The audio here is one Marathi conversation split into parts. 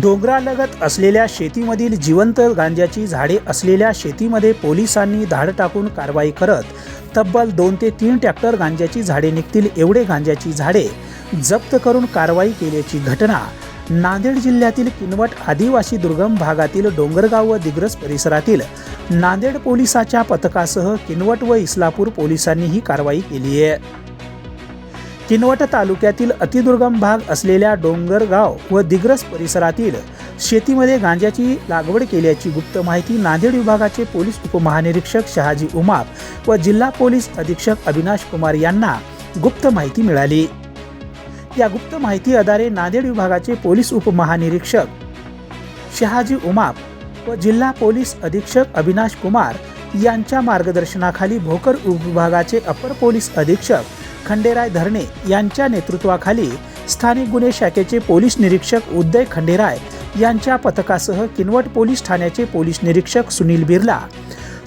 डोंगरालगत असलेल्या शेतीमधील जिवंत गांजाची झाडे असलेल्या शेतीमध्ये पोलिसांनी धाड टाकून कारवाई करत तब्बल दोन ते तीन ट्रॅक्टर गांजाची झाडे निघतील एवढे गांजाची झाडे जप्त करून कारवाई केल्याची घटना नांदेड जिल्ह्यातील किनवट आदिवासी दुर्गम भागातील डोंगरगाव व दिग्रस परिसरातील नांदेड पोलिसाच्या पथकासह किनवट व इस्लापूर पोलिसांनी ही कारवाई केली आहे. किनवट तालुक्यातील अतिदुर्गम भाग असलेल्या डोंगरगाव व दिग्रस परिसरातील शेतीमध्ये गांजाची लागवड केल्याची गुप्त माहिती नांदेड विभागाचे पोलीस उपमहानिरीक्षक शहाजी उमाप व जिल्हा पोलीस अधीक्षक अविनाश कुमार यांना गुप्त माहिती मिळाली. या गुप्त माहिती आधारे नांदेड विभागाचे पोलीस उपमहानिरीक्षक शहाजी उमाप व जिल्हा पोलीस अधीक्षक अविनाश कुमार यांच्या मार्गदर्शनाखाली भोकर उपविभागाचे अपर पोलीस अधीक्षक खंडेराय धरणे यांच्या नेतृत्वाखाली स्थानिक गुन्हे शाखेचे पोलीस निरीक्षक उदय खंडेराय यांच्या पथकासह किनवट पोलीस ठाण्याचे पोलीस निरीक्षक सुनील बिर्ला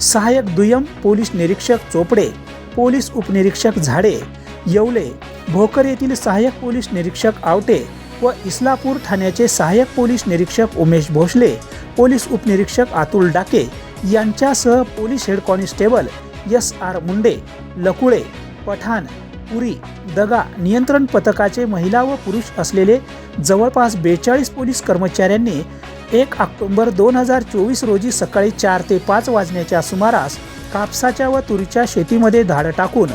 सहाय्यक दुय्यम पोलीस निरीक्षक चोपडे पोलीस उपनिरीक्षक झाडे येवले भोकर येथील सहाय्यक पोलीस निरीक्षक आवटे व इस्लापूर ठाण्याचे सहाय्यक पोलीस निरीक्षक उमेश भोसले पोलीस उपनिरीक्षक अतुल डाके यांच्यासह police head constable S R Munde Lakule Pathan Uri दगा नियंत्रण पथकाचे महिला व पुरुष असलेले जवळपास बेचाळीस पोलीस कर्मचाऱ्यांनी एक ऑक्टोबर दोन हजार चोवीस रोजी सकाळी चार ते पाच वाजण्याच्या सुमारास कापसाच्या व तुरीच्या शेतीमध्ये धाड टाकून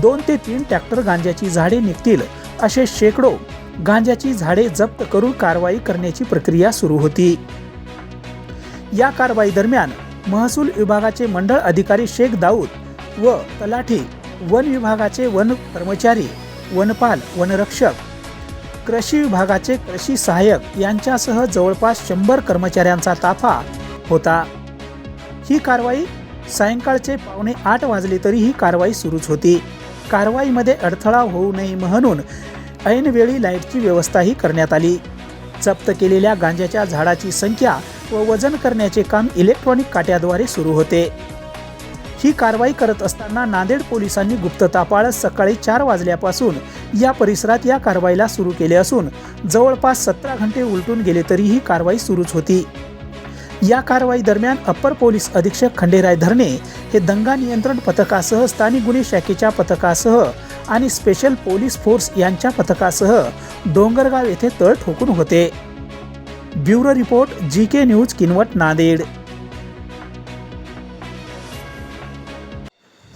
दोन ते तीन ट्रॅक्टर गांजाची झाडे निघतील असे शेकडो गांजाची झाडे जप्त करून कारवाई करण्याची प्रक्रिया सुरू होती. या कारवाई दरम्यान महसूल विभागाचे मंडळ अधिकारी शेख दाऊद व तलाठी वन विभागाचे वन कर्मचारी वनपाल वनरक्षक कृषी विभागाचे कृषी सहाय्यक यांच्यासह जवळपास शंभर कर्मचाऱ्यांचा ताफा होता. ही कारवाई सायंकाळचे पावणे आठ वाजले तरी ही कारवाई सुरूच होती. कारवाईमध्ये अडथळा होऊ नये म्हणून ऐनवेळी लाईटची व्यवस्थाही करण्यात आली. जप्त केलेल्या गांजाच्या झाडाची संख्या व वजन करण्याचे काम इलेक्ट्रॉनिक काट्याद्वारे सुरू होते. ही कारवाई करत असताना नांदेड पोलिसांनी गुप्तता पाळत सकाळी चार वाजल्यापासून या परिसरात या कारवाईला सुरू केले असून जवळपास सतरा घंटे उलटून गेले तरी ही कारवाई सुरूच होती. या कारवाई दरम्यान अप्पर पोलीस अधीक्षक खंडेराय धरणे हे दंगा नियंत्रण पथकासह स्थानिक गुन्हे शाखेच्या पथकासह आणि स्पेशल पोलीस फोर्स यांच्या पथकासह डोंगरगाव येथे तळ ठोकून होते. Bureau report G K news Kinwat Nanded.